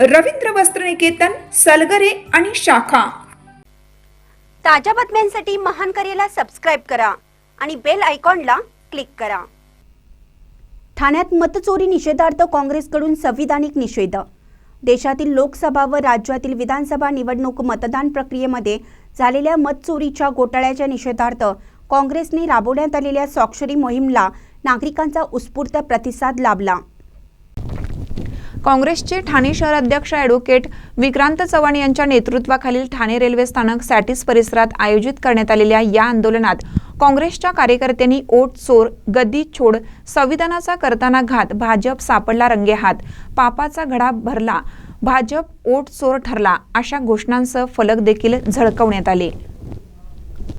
रवींद्र वस्त्रनिकेतन सलगरे आणि शाखा. ताज्या बातम्यांसाठी महान करेला सबस्क्राईब करा आणि बेल आयकॉनला क्लिक करा. ठाण्यात मतचोरी निषेधार्थ काँग्रेसकडून संविधानिक निषेध. देशातील लोकसभा व राज्यातील विधानसभा निवडणूक मतदान प्रक्रियेमध्ये झालेल्या मतचोरीच्या घोटाळ्याच्या निषेधार्थ काँग्रेसने राबवण्यात आलेल्या स्वाक्षरी मोहीमला नागरिकांचा उत्स्फूर्त प्रतिसाद लाभला. काँग्रेसचे ठाणे शहर अध्यक्ष ॲडव्होकेट विक्रांत चव्हाण यांच्या नेतृत्वाखालील ठाणे रेल्वे स्थानक सॅटिस परिसरात आयोजित करण्यात आलेल्या या आंदोलनात काँग्रेसच्या कार्यकर्त्यांनी ओट चोर गद्दी छोड संविधानाचा करताना घात भाजप सापडला रंगेहात पापाचा घडा भरला भाजप ओट चोर ठरला अशा घोषणांसह फलक देखील झळकवण्यात आले.